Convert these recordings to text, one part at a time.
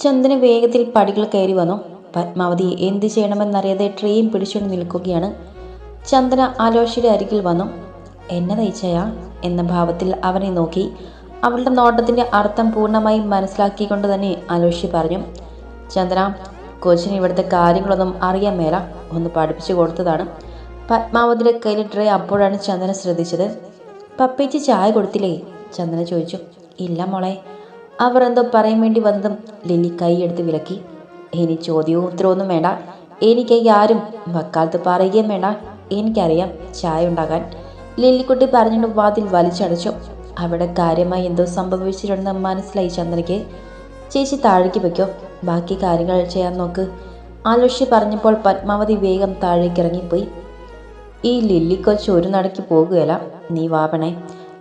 ചന്ദന വേഗത്തിൽ പടികൾ കയറി വന്നു. പത്മാവതി എന്ത് ചെയ്യണമെന്നറിയാതെ ട്രെയിൻ പിടിച്ചുകൊണ്ട് നിൽക്കുകയാണ്. ചന്ദന ആലോഷിയുടെ അരികിൽ വന്നു. എന്നെ നയിച്ചയാ എന്ന ഭാവത്തിൽ അവനെ നോക്കി. അവളുടെ നോട്ടത്തിന്റെ അർത്ഥം പൂർണമായും മനസ്സിലാക്കിക്കൊണ്ട് തന്നെ ആലോഷി പറഞ്ഞു. ചന്ദന കൊച്ചിന് ഇവിടുത്തെ കാര്യങ്ങളൊന്നും അറിയാൻ മേല. ഒന്ന് പഠിപ്പിച്ചു കൊടുത്തതാണ്. പത്മാവതിയുടെ കയ്യിൽ ട്രേ അപ്പോഴാണ് ചന്ദന ശ്രദ്ധിച്ചത്. പപ്പേച്ചി ചായ കൊടുത്തില്ലേ? ചന്ദന ചോദിച്ചു. ഇല്ല മോളെ. അവർ എന്തോ പറയാൻ വേണ്ടി വന്നതും ലില്ലി കൈയെടുത്ത് വിലക്കി. ഇനി ചോദ്യവും ഉത്തരവൊന്നും വേണ്ട. എനിക്ക് ആരും വക്കാലത്ത് പറയുകയും വേണ്ട. എനിക്കറിയാം ചായ ഉണ്ടാകാൻ. ലില്ലിക്കുട്ടി പറഞ്ഞുകൊണ്ട് വാതിൽ വലിച്ചടച്ചു. അവിടെ കാര്യമായി എന്തോ സംഭവിച്ചിട്ടുണ്ടെന്ന് മനസ്സിലായി ചന്ദ്രയ്ക്ക്. ചേച്ചി താഴേക്ക് വെക്കോ ബാക്കി കാര്യങ്ങൾ ചെയ്യാൻ നോക്ക്. ആലോഷി പറഞ്ഞപ്പോൾ പത്മാവതി വേഗം താഴേക്ക് ഇറങ്ങിപ്പോയി ഈ ലില്ലിക്കൊച്ച് ഒരു നടക്ക് പോകുകയല്ല. നീ വാവണേ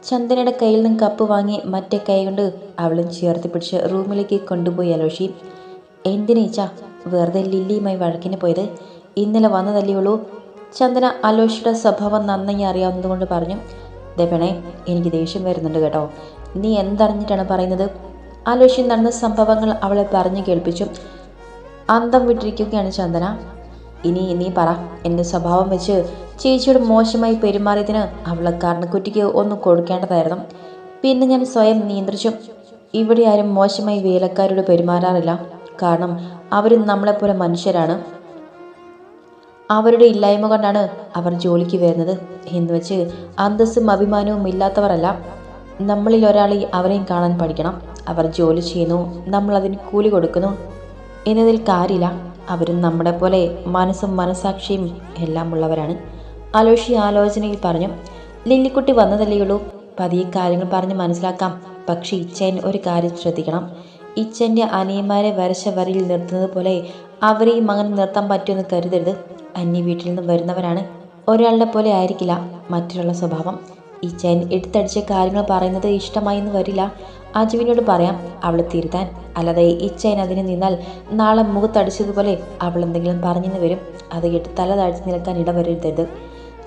ചന്ദനയുടെ കയ്യിൽ നിന്ന് കപ്പ് വാങ്ങി മറ്റേ കൈ കൊണ്ട് അവളും ചേർത്ത് പിടിച്ച് റൂമിലേക്ക് കൊണ്ടുപോയി അലോഷി. എന്തിനേച്ചാ വെറുതെ ലില്ലിയുമായി വഴക്കിന് പോയത്? ഇന്നലെ വന്നതല്ലേയുള്ളൂ ചന്ദന അലോഷിയുടെ സ്വഭാവം നന്നായി അറിയാവുന്നതുകൊണ്ട് പറഞ്ഞു ദേവണേ എനിക്ക് ദേഷ്യം വരുന്നുണ്ട് കേട്ടോ. നീ എന്തറിഞ്ഞിട്ടാണ് പറയുന്നത്? അലോഷി നടന്ന സംഭവങ്ങൾ അവളെ പറഞ്ഞു കേൾപ്പിച്ചു. അന്തം വിട്ടിരിക്കുകയാണ് ചന്ദന. ഇനി നീ പറ എന്റെ സ്വഭാവം വെച്ച് ചേച്ചിയോട് മോശമായി പെരുമാറിയതിന് അവളെ കാരണക്കുറ്റിക്ക് ഒന്ന് കൊടുക്കേണ്ടതായിരുന്നു. പിന്നെ ഞാൻ സ്വയം നിയന്ത്രിച്ചു. ഇവിടെ ആരും മോശമായി വേലക്കാരോട് പെരുമാറാറില്ല. കാരണം അവരും നമ്മളെപ്പോലെ മനുഷ്യരാണ്. അവരുടെ ഇല്ലായ്മ കൊണ്ടാണ് അവർ ജോലിക്ക് വരുന്നത് എന്ന് വെച്ച് അന്തസ്സും അഭിമാനവും ഇല്ലാത്തവരല്ല. നമ്മളിൽ ഒരാളെ അവരെയും കാണാൻ പഠിക്കണം. അവർ ജോലി ചെയ്യുന്നു നമ്മൾ അതിന് കൂലി കൊടുക്കുന്നു. എന്നതിൽ കാര്യമില്ല. അവരും നമ്മളെ പോലെ മനസ്സും മനസാക്ഷിയും എല്ലാം ഉള്ളവരാണ്. അലോഷി ആലോചനയിൽ പറഞ്ഞു ലില്ലിക്കുട്ടി വന്നതല്ലേയുള്ളൂ പതിയെ കാര്യങ്ങൾ പറഞ്ഞ് മനസ്സിലാക്കാം. പക്ഷേ ഇച്ചൻ ഒരു കാര്യം ശ്രദ്ധിക്കണം. ഇച്ചന്റെ അനിയന്മാരെ വരച്ച വരിയിൽ നിർത്തുന്നത് പോലെ അവരെയും അങ്ങനെ നിർത്താൻ പറ്റുമെന്ന് കരുതരുത്. അന്യ വീട്ടിൽ നിന്ന് വരുന്നവരാണ്. ഒരാളുടെ പോലെ ആയിരിക്കില്ല മറ്റൊരാളുടെ സ്വഭാവം. ഇച്ചൻ എടുത്തടിച്ച കാര്യങ്ങൾ പറയുന്നത് ഇഷ്ടമായി എന്ന് വരില്ല. അജുവിനോട് പറയാം അവളെ തിരുത്താൻ. അല്ലാതെ ഇച്ചൻ അതിന് നിന്നാൽ നാളെ മുഖത്തടിച്ചതുപോലെ അവൾ എന്തെങ്കിലും പറഞ്ഞെന്ന് വരും. അത് കേട്ട് തല താഴ്ത്തി നിൽക്കാൻ ഇടവരരുത്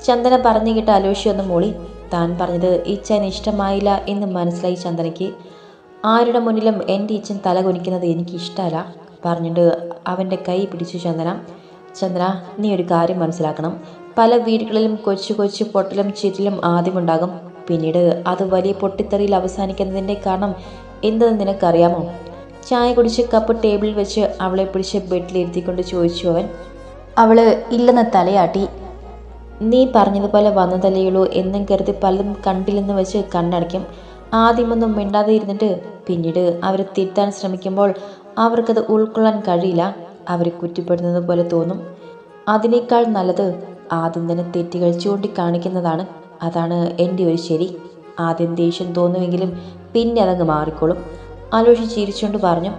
ചന്ദന പറഞ്ഞു കേട്ട് അലോഷി ഒന്ന് മൂളി. താൻ പറഞ്ഞത് ഈച്ചൻ ഇഷ്ടമായില്ല എന്ന് മനസ്സിലായി ചന്ദനയ്ക്ക്. ആരുടെ മുന്നിലും എന്റെ ഈച്ചൻ തല കുനിക്കുന്നത് എനിക്ക് ഇഷ്ടമല്ല പറഞ്ഞിട്ട് അവന്റെ കൈ പിടിച്ചു ചന്ദന. ചന്ദ്ര നീ ഒരു കാര്യം മനസ്സിലാക്കണം. പല വീടുകളിലും കൊച്ചു കൊച്ചു പൊട്ടലും ചിരിലും ആദ്യമുണ്ടാകും. പിന്നീട് അത് വലിയ പൊട്ടിത്തെറിയിൽ അവസാനിക്കുന്നതിന്റെ കാരണം എന്തെന്ന് നിനക്കറിയാമോ? ചായ കുടിച്ച് കപ്പ് ടേബിളിൽ വെച്ച് അവളെ പിടിച്ച് ബെഡിലിരുത്തിക്കൊണ്ട് ചോദിച്ചു അവൻ. അവൾ ഇല്ലെന്ന് തലയാട്ടി. നീ പറഞ്ഞതുപോലെ വന്നതല്ലേയുള്ളൂ എന്നും കരുതി പലതും കണ്ടില്ലെന്ന് വെച്ച് കണ്ണടയ്ക്കും. ആദ്യമൊന്നും മിണ്ടാതെ ഇരുന്നിട്ട് പിന്നീട് അവർ തിരുത്താൻ ശ്രമിക്കുമ്പോൾ അവർക്കത് ഉൾക്കൊള്ളാൻ കഴിയില്ല. അവർ കുറ്റപ്പെടുന്നത് പോലെ തോന്നും. അതിനേക്കാൾ നല്ലത് ആദ്യം തന്നെ തെറ്റുകൾ ചൂണ്ടിക്കാണിക്കുന്നതാണ്. അതാണ് എന്റെ ഒരു ശരി. ആദ്യം ദേഷ്യം തോന്നുമെങ്കിലും പിന്നെ അതങ്ങ് മാറിക്കോളും. ആലോചിച്ച് ചിരിച്ചുകൊണ്ട് പറഞ്ഞു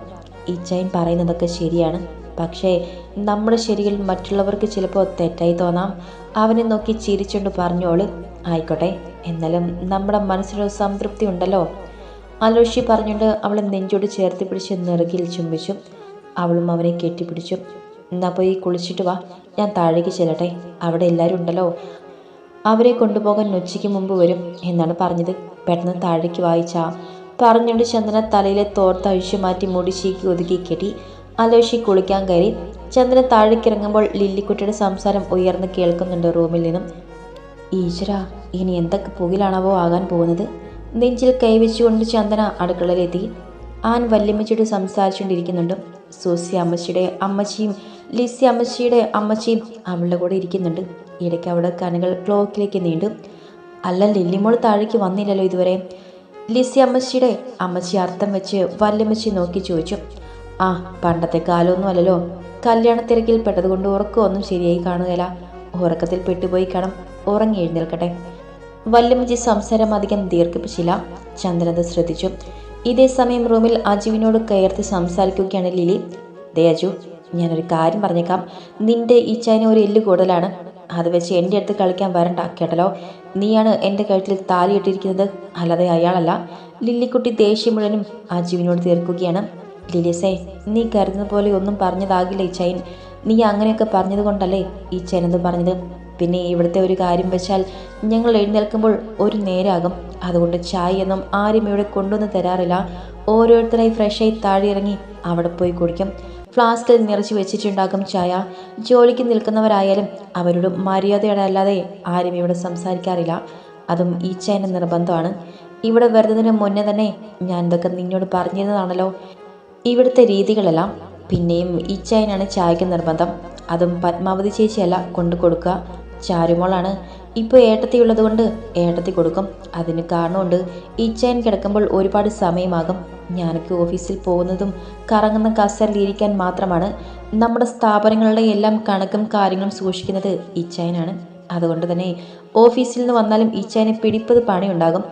ഇച്ചയും പറയുന്നതൊക്കെ ശരിയാണ്. പക്ഷേ നമ്മുടെ ശരികൾ മറ്റുള്ളവർക്ക് ചിലപ്പോൾ തെറ്റായി തോന്നാം. അവനെ നോക്കി ചിരിച്ചുകൊണ്ട് പറഞ്ഞോൾ ആയിക്കോട്ടെ എന്നാലും നമ്മുടെ മനസ്സിലൊരു സംതൃപ്തി ഉണ്ടല്ലോ. അലോഷി പറഞ്ഞുകൊണ്ട് അവൾ നെഞ്ചോട് ചേർത്ത് പിടിച്ച് നിറുകിൽ ചുംബിച്ചു. അവളും അവനെ കെട്ടിപ്പിടിച്ചു. എന്നാ പോയി കുളിച്ചിട്ട് വാ ഞാൻ താഴേക്ക് ചെല്ലട്ടെ അവിടെ എല്ലാവരും ഉണ്ടല്ലോ. അവരെ കൊണ്ടുപോകാൻ ഉച്ചയ്ക്ക് മുമ്പ് വരും എന്നാണ് പറഞ്ഞത്. പെട്ടെന്ന് താഴേക്ക് വായിച്ചാ. പറഞ്ഞുകൊണ്ട് ചന്ദന തലയിലെ തോർത്ത് അഴിച്ചു മാറ്റി മുടി ചീക്കി ഒതുക്കി കെട്ടി അലോഷി കുളിക്കാൻ കയറി. ചന്ദന താഴേക്കിറങ്ങുമ്പോൾ ലില്ലിക്കുട്ടിയുടെ സംസാരം ഉയർന്ന് കേൾക്കുന്നുണ്ട് റൂമിൽ നിന്നും. ഈശ്വര ഇനി എന്തൊക്കെ പുകിലാണാവോ ആകാൻ പോകുന്നത്? നെഞ്ചിൽ കൈവച്ചുകൊണ്ട് ചന്ദന അടുക്കളയിലെത്തി. ആൻ വല്യമ്മച്ചിയോട് സംസാരിച്ചുകൊണ്ടിരിക്കുന്നുണ്ട്. സൂസി അമ്മച്ചിയുടെ അമ്മച്ചിയും ലിസി അമ്മച്ചിയുടെ അമ്മച്ചിയും അവളുടെ കൂടെ ഇരിക്കുന്നുണ്ട്. ഇടയ്ക്ക് അവിടെ കനകൾ ക്ലോക്കിലേക്ക് നീണ്ടു. അല്ല ലില്ലിമോൾ താഴേക്ക് വന്നില്ലല്ലോ ഇതുവരെ. ലിസി അമ്മച്ചിയുടെ അമ്മച്ചി അർത്ഥം വെച്ച് വല്യമ്മച്ചി നോക്കി ചോദിച്ചു. ആ പണ്ടത്തെ കാലമൊന്നും അല്ലല്ലോ. കല്യാണ തിരക്കിൽ പെട്ടതുകൊണ്ട് ഉറക്കമൊന്നും ശരിയായി കാണുകയില്ല. ഉറക്കത്തിൽ പെട്ടുപോയി കാണും. ഉറങ്ങി എഴുന്നേൽക്കട്ടെ. വല്യമ്മച്ചി സംസാരം അധികം ദീർഘിപ്പിച്ചില്ല. ചന്ദ്രനത് ശ്രദ്ധിച്ചു. ഇതേ സമയം റൂമിൽ അജുവിനോട് കയർത്ത് സംസാരിക്കുകയാണ് ലിലി. ദേ അജു ഞാനൊരു കാര്യം പറഞ്ഞേക്കാം. നിന്റെ ഈ ചൈന ഒരു എല്ല് കൂടുതലാണ്. അത് വെച്ച് എന്റെ അടുത്ത് കളിക്കാൻ വരണ്ട കേട്ടല്ലോ? നീയാണ് എന്റെ കഴുത്തിൽ താലിയിട്ടിരിക്കുന്നത്. അല്ലാതെ അയാളല്ല. ലില്ലിക്കുട്ടി ദേഷ്യം മുഴുവനും അജുവിനോട് തീർക്കുകയാണ്. ലിലിസേ നീ കരുതുന്ന പോലെ ഒന്നും പറഞ്ഞതാകില്ല ഈ ചൈൻ നീ അങ്ങനെയൊക്കെ പറഞ്ഞത് കൊണ്ടല്ലേ ഈ ചൈൻ പറഞ്ഞത്? പിന്നെ ഇവിടുത്തെ ഒരു കാര്യം വെച്ചാൽ ഞങ്ങൾ എഴുന്നേൽക്കുമ്പോൾ ഒരു നേരാകും. അതുകൊണ്ട് ചായ ഒന്നും ആരും ഇവിടെ കൊണ്ടുവന്ന് തരാറില്ല. ഓരോരുത്തരായി ഫ്രഷായി താഴെ ഇറങ്ങി അവിടെ പോയി കുടിക്കും. ഫ്ലാസ്കിൽ നിറച്ച് വെച്ചിട്ടുണ്ടാകും ചായ. ജോലിക്ക് നിൽക്കുന്നവരായാലും അവരോട് മര്യാദയോടെ അല്ലാതെ ആരും ഇവിടെ സംസാരിക്കാറില്ല. അതും ഈ ചൈന നിർബന്ധമാണ്. ഇവിടെ വരുന്നതിന് മുന്നേ തന്നെ ഞാൻ ഇതൊക്കെ നിന്നോട് പറഞ്ഞിരുന്നതാണല്ലോ. ഇവിടുത്തെ രീതികളെല്ലാം പിന്നെയും ഈ ചായനാണ് ചായക്ക് നിർബന്ധം. അതും പത്മാവതി ചേച്ചിയല്ല കൊണ്ടു കൊടുക്കുക. ചാരുമോളാണ് ഇപ്പോൾ ഏട്ടത്തിയുള്ളത് കൊണ്ട് ഏട്ടത്തി കൊടുക്കും. അതിന് കാരണമുണ്ട് ഈ ചായൻ കിടക്കുമ്പോൾ ഒരുപാട് സമയമാകും. ഞാനൊക്കെ ഓഫീസിൽ പോകുന്നതും കറങ്ങുന്ന കസറിലിരിക്കാൻ മാത്രമാണ്. നമ്മുടെ സ്ഥാപനങ്ങളുടെ എല്ലാം കണക്കും കാര്യങ്ങളും സൂക്ഷിക്കുന്നത് ഇച്ചായനാണ് അതുകൊണ്ട് തന്നെ ഓഫീസിൽ നിന്ന് വന്നാലും ഇച്ചായനെ പിടിപ്പത് പണിയുണ്ടാകും.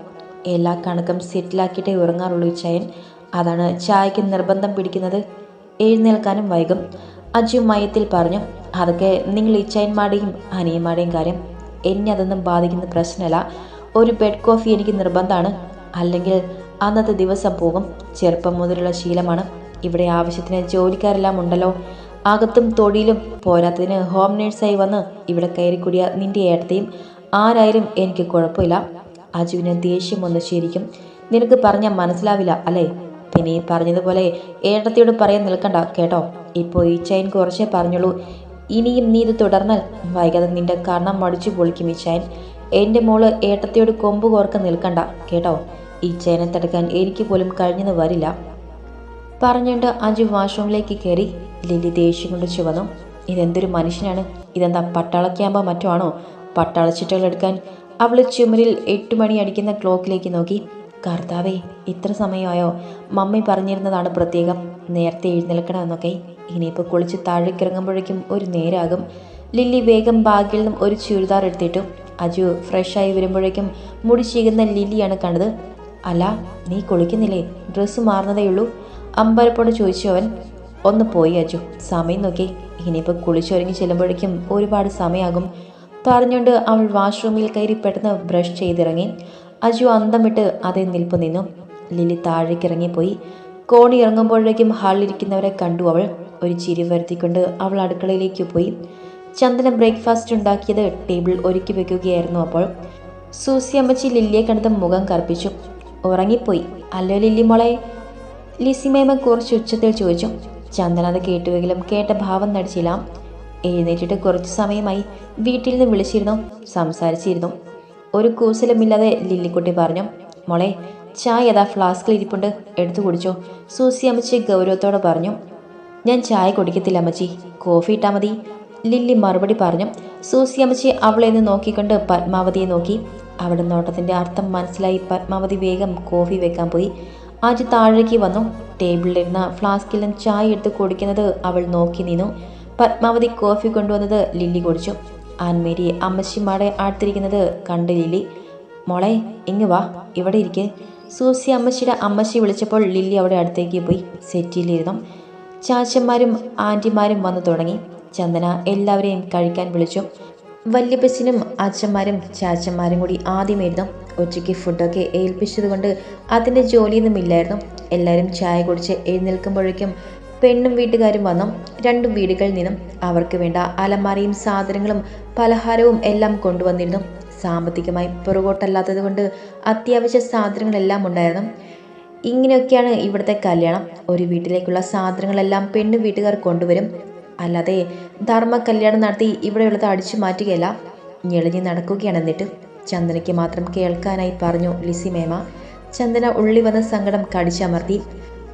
എല്ലാ കണക്കും സെറ്റിലാക്കിയിട്ടേ ഉറങ്ങാറുള്ളൂ ഇച്ചായൻ അതാണ് ചായക്ക് നിർബന്ധം പിടിക്കുന്നത്. എഴുന്നേൽക്കാനും വൈകും. അജു മയത്തിൽ പറഞ്ഞു അതൊക്കെ നിങ്ങൾ ഇച്ചയന്മാരുടെയും അനിയന്മാരുടെയും കാര്യം. എന്നെ അതൊന്നും ബാധിക്കുന്ന പ്രശ്നമല്ല. ഒരു ബെഡ് കോഫി എനിക്ക് നിർബന്ധമാണ്. അല്ലെങ്കിൽ അന്നത്തെ ദിവസം പോകും. ചെറുപ്പം മുതലുള്ള ശീലമാണ്. ഇവിടെ ആവശ്യത്തിന് ജോലിക്കാരെല്ലാം ഉണ്ടല്ലോ. അകത്തും തൊടിയിലും പോരാത്തതിന് ഹോം നേഴ്സായി വന്ന് ഇവിടെ കയറി കൂടിയ നിന്റെ ഏട്ടത്തെയും ആരായാലും എനിക്ക് കുഴപ്പമില്ല. അജുവിന് ദേഷ്യം വന്ന് ശരിക്കും. നിനക്ക് പറഞ്ഞാൽ മനസ്സിലാവില്ല അല്ലേ? പിന്നെ ഈ പറഞ്ഞതുപോലെ ഏട്ടത്തിയോട് പറയാൻ നിൽക്കണ്ട കേട്ടോ? ഇപ്പോൾ ഈ ചൈൻ കുറച്ചേ പറഞ്ഞുള്ളൂ. ഇനിയും നീ ഇത് തുടർന്നാൽ വൈകാതെ നിന്റെ കണ്ണം മടിച്ചു പൊളിക്കും ഈ ചൈൻ. എന്റെ മോൾ ഏട്ടത്തിയോട് കൊമ്പ് കോർക്ക നിൽക്കണ്ട കേട്ടോ? ഈ ചൈനെ തടുക്കാൻ എനിക്ക് പോലും കഴിഞ്ഞെന്ന് വരില്ല. പറഞ്ഞുകൊണ്ട് അജു വാഷ്റൂമിലേക്ക് കയറി ലില്ലി ദേഷ്യം കൊണ്ട് ചുവന്നു. ഇതെന്തൊരു മനുഷ്യനാണ്? ഇതെന്താ പട്ടാള ക്യാമ്പോ മറ്റോ ആണോ? പട്ടാള ചിട്ടകൾ എടുക്കാൻ അവൾ ചുമരിൽ എട്ട് മണി അടിക്കുന്ന ക്ലോക്കിലേക്ക് നോക്കി. കർത്താവേ ഇത്ര സമയമായോ? മമ്മി പറഞ്ഞിരുന്നതാണ് പ്രത്യേകം. നേരത്തെ എഴുന്നേൽക്കണമെന്നൊക്കെ. ഇനിയിപ്പോൾ കുളിച്ച് താഴേക്കിറങ്ങുമ്പോഴേക്കും ഒരു നേരാകും. ലില്ലി വേഗം ബാഗിൽ നിന്നും ഒരു ചുരിദാർ എടുത്തിട്ടു. അജു ഫ്രഷായി വരുമ്പോഴേക്കും മുടി ചീകുന്ന ലില്ലിയാണ് കണ്ടത്. അല്ല നീ കുളിക്കുന്നില്ലേ? ഡ്രസ്സ് മാറുന്നതേ ഉള്ളൂ. അമ്പലപ്പോട് ചോദിച്ചു അവൻ. ഒന്ന് പോയി അജു. സമയം നോക്കി. ഇനിയിപ്പോൾ കുളിച്ചൊരുങ്ങി ചെല്ലുമ്പോഴേക്കും ഒരുപാട് സമയമാകും. പറഞ്ഞുകൊണ്ട് അവൾ വാഷ്റൂമിൽ കയറി പെട്ടെന്ന് ബ്രഷ് ചെയ്തിറങ്ങി. അജു അന്തം വിട്ട് അതേ നിൽപ്പ് നിന്നു. ലിലി താഴേക്ക് ഇറങ്ങിപ്പോയി കോണി ഇറങ്ങുമ്പോഴേക്കും ഹാളിലിരിക്കുന്നവരെ കണ്ടു അവൾ. ഒരു ചിരി വരുത്തിക്കൊണ്ട് അവൾ അടുക്കളയിലേക്ക് പോയി. ചന്ദന ബ്രേക്ക്ഫാസ്റ്റ് ഉണ്ടാക്കിയത് ടേബിൾ ഒരുക്കി വെക്കുകയായിരുന്നു അപ്പോൾ. സൂസി അമ്മച്ചി ലില്ലിയെ കണ്ടത് മുഖം കറുപ്പിച്ചു. ഉറങ്ങിപ്പോയി. അല്ലോ ലില്ലി മോളെ ലിസിമേമ കുറച്ച് ഉച്ചത്തിൽ ചോദിച്ചു. ചന്ദന അത് കേട്ടുവെങ്കിലും കേട്ട ഭാവം നടിച്ചില്ല. എഴുന്നേറ്റിട്ട് കുറച്ച് സമയമായി വീട്ടിൽ നിന്ന് വിളിച്ചിരുന്നു. സംസാരിച്ചിരുന്നു. ഒരു കൂസലമില്ലാതെ ലില്ലിക്കുട്ടി പറഞ്ഞു മോളെ ചായ ഏതാ ഫ്ലാസ്കിൽ ഇരിപ്പുണ്ട് എടുത്തു കുടിച്ചോ. സൂസി അമ്മച്ചി ഗൗരവത്തോടെ പറഞ്ഞു ഞാൻ ചായ കുടിക്കത്തില്ല അമ്മച്ചി കോഫി ഇട്ടാൽ മതി. ലില്ലി മറുപടി പറഞ്ഞു സൂസി അമ്മച്ചി അവളെ നിന്ന് നോക്കിക്കൊണ്ട് പത്മാവതിയെ നോക്കി. അവിടെ നോട്ടത്തിന്റെ അർത്ഥം മനസ്സിലായി പത്മാവതി വേഗം കോഫി വെക്കാൻ പോയി. ആജ് താഴേക്ക് വന്നു ടേബിളിലിരുന്ന നിന്ന് ചായ എടുത്ത് കുടിക്കുന്നത് അവൾ നോക്കി നിന്നു. പത്മാവതി കോഫി കൊണ്ടുവന്നത് ലില്ലി കുടിച്ചു. ആൻമേരി അമ്മച്ചിമാടെ അടുത്തിരിക്കുന്നത് കണ്ട് ലില്ലി. മോളെ ഇങ്ങ് വാ ഇവിടെ ഇരിക്കെ. സൂസി അമ്മച്ചിയുടെ അമ്മച്ചി വിളിച്ചപ്പോൾ ലില്ലി അവിടെ അടുത്തേക്ക് പോയി സെറ്റിയിലിരുന്നു. ചാച്ചന്മാരും ആന്റിമാരും വന്നു തുടങ്ങി. ചന്ദന എല്ലാവരെയും കഴിക്കാൻ വിളിച്ചു. വല്യപ്പച്ചനും അച്ഛന്മാരും ചാച്ചന്മാരും കൂടി ആദ്യമായിരുന്നു. ഉച്ചയ്ക്ക് ഫുഡൊക്കെ ഏൽപ്പിച്ചതുകൊണ്ട് അതിന്റെ ജോലിയൊന്നും ഇല്ലായിരുന്നു. എല്ലാവരും ചായ കുടിച്ച് എഴുന്നേൽക്കുമ്പോഴേക്കും പെണ്ണും വീട്ടുകാരും വന്നു. രണ്ടു വീടുകളിൽ നിന്നും അവർക്ക് വേണ്ട അലമാരയും സാധനങ്ങളും പലഹാരവും എല്ലാം കൊണ്ടുവന്നിരുന്നു. സാമ്പത്തികമായി പുറകോട്ടല്ലാത്തത് കൊണ്ട് അത്യാവശ്യ സാധനങ്ങളെല്ലാം ഉണ്ടായിരുന്നു. ഇങ്ങനെയൊക്കെയാണ് ഇവിടുത്തെ കല്യാണം. ഒരു വീട്ടിലേക്കുള്ള സാധനങ്ങളെല്ലാം പെണ്ണു വീട്ടുകാർ കൊണ്ടുവരും. അല്ലാതെ ധർമ്മ കല്യാണം നടത്തി ഇവിടെയുള്ളത് അടിച്ചു മാറ്റുകയല്ല. ഞെളിഞ്ഞ് നടക്കുകയാണ് എന്നിട്ട് ചന്ദനയ്ക്ക് മാത്രം കേൾക്കാനായി പറഞ്ഞു ലിസി മേമ. ചന്ദന ഉള്ളി വന്ന സങ്കടം കടിച്ചമർത്തി.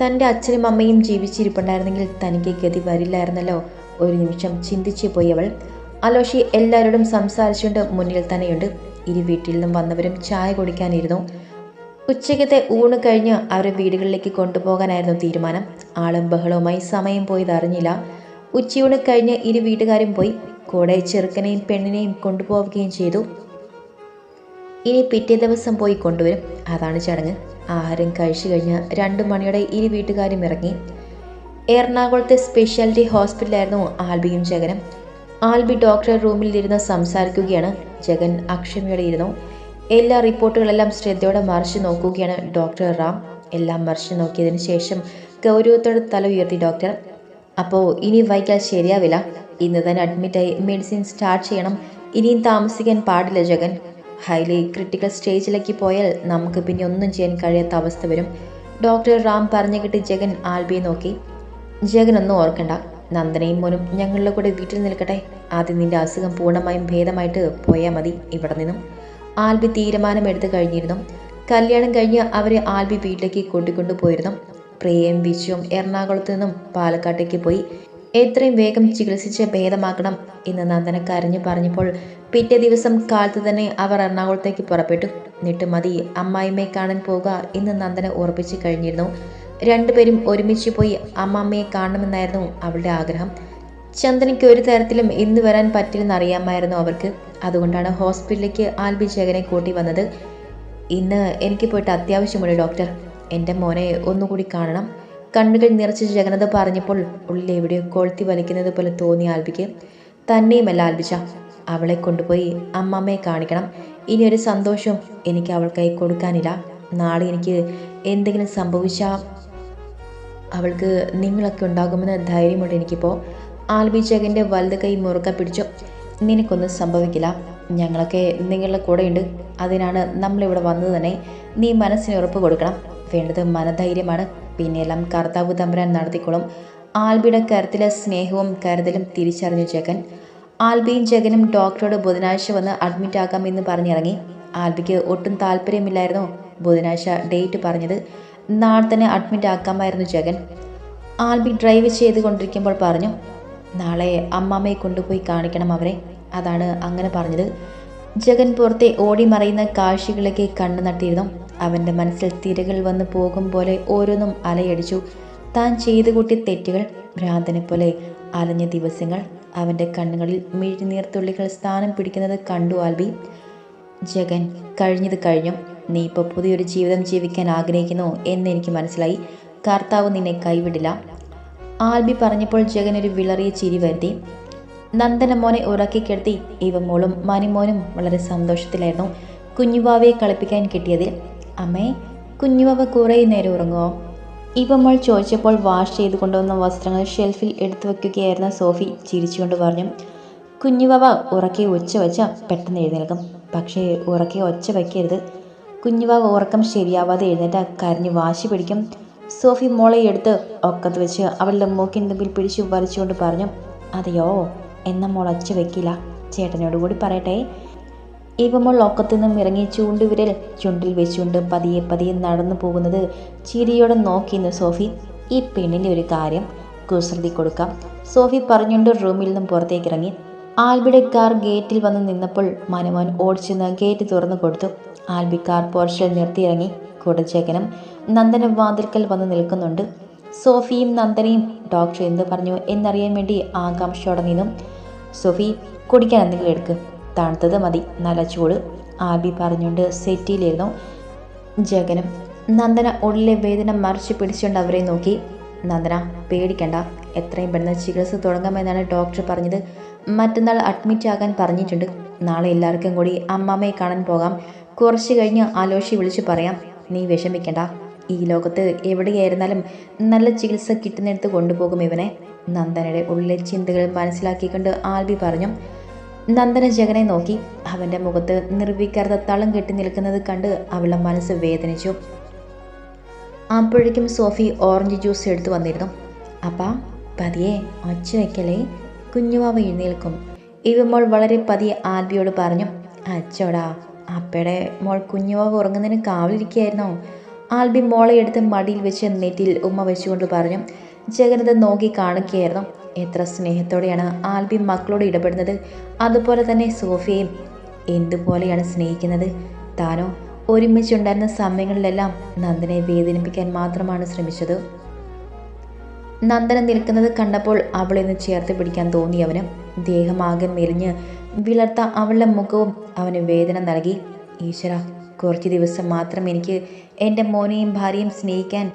തന്റെ അച്ഛനും അമ്മയും ജീവിച്ചിരിപ്പുണ്ടായിരുന്നെങ്കിൽ തനിക്ക് ഗതി വരില്ലായിരുന്നല്ലോ. ഒരു നിമിഷം ചിന്തിച്ചു പോയി അവൾ അലോഷി എല്ലാവരോടും സംസാരിച്ചുകൊണ്ട് മുന്നിൽ തന്നെയുണ്ട്. ഇരു വീട്ടിൽ നിന്നും വന്നവരും ചായ കുടിക്കാനിരുന്നു. ഉച്ചയ്ക്കത്തെ ഊണ് കഴിഞ്ഞ് അവരെ വീടുകളിലേക്ക് കൊണ്ടുപോകാനായിരുന്നു തീരുമാനം. ആളും ബഹളവുമായി സമയം പോയത് അറിഞ്ഞില്ല. ഉച്ചയൂണ് കഴിഞ്ഞ് ഇരു വീട്ടുകാരും പോയി. കൂടെ ചെറുക്കനെയും പെണ്ണിനെയും കൊണ്ടുപോവുകയും ചെയ്തു. ഇനി പിറ്റേ ദിവസം പോയി കൊണ്ടുവരും. അതാണ് ചടങ്ങ്. ആഹാരം കഴിച്ചു കഴിഞ്ഞ് രണ്ട് മണിയോടെ ഇരു വീട്ടുകാരും ഇറങ്ങി. എറണാകുളത്തെ സ്പെഷ്യാലിറ്റി ഹോസ്പിറ്റലായിരുന്നു ആൽബിയും ജഗനും. ആൽബി ഡോക്ടറെ റൂമിലിരുന്ന് സംസാരിക്കുകയാണ്. ജഗൻ അക്ഷമയോടെ ഇരുന്നു. എല്ലാ റിപ്പോർട്ടുകളെല്ലാം ശ്രദ്ധയോടെ മറിച്ച് നോക്കുകയാണ് ഡോക്ടർ റാം. എല്ലാം മറിച്ച് നോക്കിയതിന് ശേഷം ഗൗരവത്തോടെ തല ഉയർത്തി ഡോക്ടർ. അപ്പോൾ ഇനി വൈകാൽ ശരിയാവില്ല. ഇന്ന് തന്നെ അഡ്മിറ്റായി മെഡിസിൻ സ്റ്റാർട്ട് ചെയ്യണം. ഇനിയും താമസിക്കാൻ പാടില്ല ജഗൻ. ഹൈലി ക്രിട്ടിക്കൽ സ്റ്റേജിലേക്ക് പോയാൽ നമുക്ക് പിന്നെ ഒന്നും ചെയ്യാൻ കഴിയാത്ത അവസ്ഥ വരും. ഡോക്ടർ റാം പറഞ്ഞു കിട്ടി ജഗൻ ആൽബിയെ നോക്കി. ജഗൻ ഒന്നും ഓർക്കണ്ട. നന്ദനയും മോനും ഞങ്ങളുടെ കൂടെ വീട്ടിൽ നിൽക്കട്ടെ. ആദ്യം നിന്റെ അസുഖം പൂർണമായും ഭേദമായിട്ട് പോയാൽ മതി. ഇവിടെ നിന്നും. ആൽബി തീരുമാനമെടുത്ത് കഴിഞ്ഞിരുന്നു. കല്യാണം കഴിഞ്ഞ് അവരെ ആൽബി വീട്ടിലേക്ക് കൂട്ടിക്കൊണ്ടു പോയിരുന്നു. പ്രിയയും വിച്ചുവും എറണാകുളത്ത് നിന്നും പാലക്കാട്ടേക്ക് പോയി. എത്രയും വേഗം ചികിത്സിച്ച് ഭേദമാക്കണം എന്ന് നന്ദന കരഞ്ഞു പറഞ്ഞപ്പോൾ പിറ്റേ ദിവസം കാലത്ത് തന്നെ അവർ എറണാകുളത്തേക്ക് പുറപ്പെട്ടു. എന്നിട്ട് മതി അമ്മായിമ്മയെ കാണാൻ പോകുക എന്ന് നന്ദന ഉറപ്പിച്ചു കഴിഞ്ഞിരുന്നു. രണ്ടുപേരും ഒരുമിച്ച് പോയി അമ്മാമ്മയെ കാണണമെന്നായിരുന്നു അവളുടെ ആഗ്രഹം. ചന്ദനയ്ക്ക് ഒരു തരത്തിലും ഇന്ന് വരാൻ പറ്റില്ലെന്ന് അറിയാമായിരുന്നു അവർക്ക്. അതുകൊണ്ടാണ് ഹോസ്പിറ്റലിലേക്ക് ആൽബി ജഗനെ കൂട്ടി വന്നത്. ഇന്ന് എനിക്ക് പോയിട്ട് അത്യാവശ്യമുണ്ട് ഡോക്ടർ. എന്റെ മോനെ ഒന്നുകൂടി കാണണം. കണ്ണുകൾ നിറച്ച് ജഗനത പറഞ്ഞപ്പോൾ ഉള്ളിൽ എവിടെയോ കൊളുത്തി വലിക്കുന്നത് പോലെ തോന്നി ആൽബിക്ക്. തന്നെയുമല്ല ആൽബിച്ച അവളെ കൊണ്ടുപോയി അമ്മമ്മയെ കാണിക്കണം. ഇനി ഒരു സന്തോഷവും എനിക്ക് അവൾക്കായി കൊടുക്കാനില്ല. നാളെ എനിക്ക് എന്തെങ്കിലും സംഭവിച്ചാൽ അവൾക്ക് നിങ്ങളൊക്കെ ഉണ്ടാകുമെന്ന് ധൈര്യമുണ്ട് എനിക്കിപ്പോൾ ആൽബി ജഗന്റെ വലത് കൈ മുറുക്ക പിടിച്ചു. നിനക്കൊന്നും സംഭവിക്കില്ല. ഞങ്ങളൊക്കെ നിങ്ങളുടെ കൂടെയുണ്ട്. അതിനാണ് നമ്മളിവിടെ വന്നത് തന്നെ. നീ മനസ്സിന് ഉറപ്പ് കൊടുക്കണം. വേണ്ടത് മനധൈര്യമാണ്. പിന്നെയെല്ലാം കർത്താവ് തമ്പുരാൻ നടത്തിക്കോളും ആൽബിയുടെ കരുത്തിലെ സ്നേഹവും കരുതലും തിരിച്ചറിഞ്ഞ ജഗൻ. ആൽബിയും ജഗനും ഡോക്ടറോട് ബുധനാഴ്ച വന്ന് അഡ്മിറ്റ് ആക്കാമെന്ന് പറഞ്ഞിറങ്ങി. ആൽബിക്ക് ഒട്ടും താല്പര്യമില്ലായിരുന്നു ബുധനാഴ്ച ഡേറ്റ് പറഞ്ഞത്. നാളെ തന്നെ അഡ്മിറ്റ് ആക്കാമായിരുന്നു ജഗൻ. ആൽബി ഡ്രൈവ് ചെയ്തുകൊണ്ടിരിക്കുമ്പോൾ പറഞ്ഞു നാളെ അമ്മാമ്മയെ കൊണ്ടുപോയി കാണിക്കണം അവരെ അതാണ് അങ്ങനെ പറഞ്ഞത്. ജഗൻ പുറത്തെ ഓടി മറയുന്ന കാഴ്ചകളിലേക്ക് കണ്ണു നട്ടിരുന്നു അവന്റെ മനസ്സിൽ തിരകൾ വന്നു പോകും പോലെ ഓരോന്നും അലയടിച്ചു. താൻ ചെയ്തു കൂട്ടിയ തെറ്റുകൾ ഭ്രാന്തനെ പോലെ അലഞ്ഞ ദിവസങ്ങൾ അവന്റെ കണ്ണുകളിൽ മിഴിനീർത്തുള്ളികൾ സ്ഥാനം പിടിക്കുന്നത് കണ്ടു ആൽബി. ജഗൻ കഴിഞ്ഞത് കഴിഞ്ഞു നീ ഇപ്പോൾ പുതിയൊരു ജീവിതം ജീവിക്കാൻ ആഗ്രഹിക്കുന്നു എന്ന് എനിക്ക് മനസ്സിലായി. കർത്താവ് നിന്നെ കൈവിടില്ല. ആൽബി പറഞ്ഞപ്പോൾ ജഗൻ ഒരു വിളറിയ ചിരി വരുത്തി. നന്ദന മോനെ ഉറക്കിക്കിടത്തി ഇവ മോളും മനിമോനും വളരെ സന്തോഷത്തിലായിരുന്നു. കുഞ്ഞുവാവയെ കളിപ്പിക്കാൻ കിട്ടിയതിൽ അമ്മേ കുഞ്ഞുവാവ കുറേ നേരം ഉറങ്ങുമോ ഇവ മോൾ ചോദിച്ചപ്പോൾ വാഷ് ചെയ്ത് കൊണ്ടുവന്ന വസ്ത്രങ്ങൾ ഷെൽഫിൽ എടുത്തു വയ്ക്കുകയായിരുന്ന സോഫി ചിരിച്ചുകൊണ്ട് പറഞ്ഞു കുഞ്ഞുവാവ ഉറക്കി ഉച്ച വെച്ച പെട്ടെന്ന് എഴുന്നേൽക്കും. പക്ഷേ ഉറക്കി ഒച്ച വയ്ക്കരുത് കുഞ്ഞുവാവ ഉറക്കം ശരിയാവാതെ എഴുന്നേറ്റ കരഞ്ഞ് വാശി പിടിക്കും സോഫി മോളെ എടുത്ത് ഒക്കത്ത് വെച്ച് അവളുടെ മൂക്കിൻ തുമ്പിൽ പിടിച്ചു വലിച്ചുകൊണ്ട് പറഞ്ഞു അതെയോ? എന്ന മുളച്ചു വെക്കില്ല ചേട്ടനോട് കൂടി പറയട്ടെ. ഇവമോൾ ലോക്കത്തു നിന്നും ഇറങ്ങി ചൂണ്ടുവിരൽ ചുണ്ടിൽ വെച്ചുകൊണ്ട് പതിയെ പതിയെ നടന്നു പോകുന്നത് ചിരിയോടെ നോക്കിയിരുന്നു സോഫി. ഈ പെണ്ണിന്റെ ഒരു കാര്യം കുസൃതി കൊടുക്കാം. സോഫി പറഞ്ഞുകൊണ്ട് റൂമിൽ നിന്നും പുറത്തേക്ക് ഇറങ്ങി ആൽബിയുടെ കാർ ഗേറ്റിൽ വന്ന് നിന്നപ്പോൾ മനമോൻ ഓടിച്ചെന്ന് ഗേറ്റ് തുറന്നു കൊടുത്തു. ആൽബി കാർ പോർച്ചിൽ നിർത്തിയിറങ്ങി. കുടച്ചേക്കനും നന്ദന വാതിൽക്കൽ വന്ന് നിൽക്കുന്നുണ്ട്. സോഫിയും നന്ദനയും ഡോക്ടർ എന്ത് പറഞ്ഞു എന്നറിയാൻ വേണ്ടി ആകാംക്ഷയോടെ നിന്നും. സോഫി കുടിക്കാൻ എന്തെങ്കിലും എടുക്ക്. തണുത്തത് മതി. നല്ല ചൂട്. ആൽബി പറഞ്ഞുകൊണ്ട് സെറ്റിയിലിരുന്നു ജഗനും. നന്ദന ഉള്ളിലെ വേദന മറിച്ച് പിടിച്ചുകൊണ്ട് അവരെ നോക്കി. നന്ദന പേടിക്കണ്ട. എത്രയും പെട്ടെന്ന് ചികിത്സ തുടങ്ങാമെന്നാണ് ഡോക്ടർ പറഞ്ഞത്. മറ്റന്നാൾ അഡ്മിറ്റ് ആകാൻ പറഞ്ഞിട്ടുണ്ട്. നാളെ എല്ലാവർക്കും കൂടി അമ്മാമ്മയെ കാണാൻ പോകാം. കുറച്ച് കഴിഞ്ഞ് ആലോഷി വിളിച്ച് പറയാം. നീ വിഷമിക്കണ്ട. ഈ ലോകത്ത് എവിടെയായിരുന്നാലും നല്ല ചികിത്സ കിട്ടുന്നിടത്ത് കൊണ്ടുപോകും ഇവനെ. നന്ദനയുടെ ഉള്ളിലെ ചിന്തകൾ മനസ്സിലാക്കിക്കൊണ്ട് ആൽബി പറഞ്ഞു നന്ദന ജഗനെ നോക്കി. അവന്റെ മുഖത്ത് നിർവികാരത തളം കെട്ടി നിൽക്കുന്നത് കണ്ട് അവളുടെ മനസ്സ് വേദനിച്ചു. അപ്പോഴേക്കും സോഫി ഓറഞ്ച് ജ്യൂസ് എടുത്തു വന്നിരുന്നു. അപ്പാ പതിയെ ഒച്ച വയ്ക്കലേ കുഞ്ഞുമാവ് എഴുന്നേൽക്കും. ഇവ മോൾ വളരെ പതിയെ ആൽബിയോട് പറഞ്ഞു അച്ചോടാ അപ്പയുടെ മോൾ കുഞ്ഞുമാവ് ഉറങ്ങുന്നതിന് കാവലിരിക്കുകയായിരുന്നോ? ആൽബി മോളെ എടുത്ത് മടിയിൽ വെച്ച് നെറ്റിയിൽ ഉമ്മ വെച്ചുകൊണ്ട് പറഞ്ഞു ജഗനത് നോക്കി കാണുകയായിരുന്നു. എത്ര സ്നേഹത്തോടെയാണ് ആൽബി മക്കളോട് ഇടപെടുന്നത്. അതുപോലെ തന്നെ സോഫിയയും എന്തുപോലെയാണ് സ്നേഹിക്കുന്നത്. താനോ ഒരുമിച്ചുണ്ടായിരുന്ന സമയങ്ങളിലെല്ലാം നന്ദനെ വേദനിപ്പിക്കാൻ മാത്രമാണ് ശ്രമിച്ചത്. നന്ദന നിൽക്കുന്നത് കണ്ടപ്പോൾ അവളെ ഒന്ന് ചേർത്ത് പിടിക്കാൻ തോന്നി അവന്. ദേഹമാകെ മെലിഞ്ഞ് വിളർത്ത അവളുടെ മുഖവും അവന് വേദന നൽകി. ഈശ്വര കുറച്ച് ദിവസം മാത്രം എനിക്ക് എന്റെ മോനെയും ഭാര്യയും സ്നേഹിക്കാൻ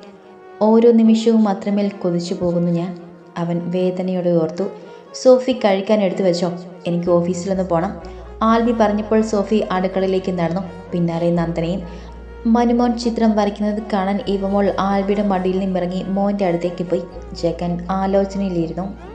ഓരോ നിമിഷവും മാത്രമേൽ കൊതിച്ചു പോകുന്നു ഞാൻ. അവൻ വേദനയോടെ ഓർത്തു സോഫി കഴിക്കാൻ എടുത്തു വെച്ചോ. എനിക്ക് ഓഫീസിലൊന്ന് പോകണം ആൽബി പറഞ്ഞപ്പോൾ സോഫി അടുക്കളയിലേക്ക് നടന്നു. പിന്നാലെ നന്ദനയും മനുമോൻ ചിത്രം വരയ്ക്കുന്നത് കാണാൻ ഇവമോൾ ആൽബിയുടെ മടിയിൽ നിന്നിറങ്ങി മോന്റെ അടുത്തേക്ക് പോയി. ജഗൻ ആലോചനയിലിരുന്നു.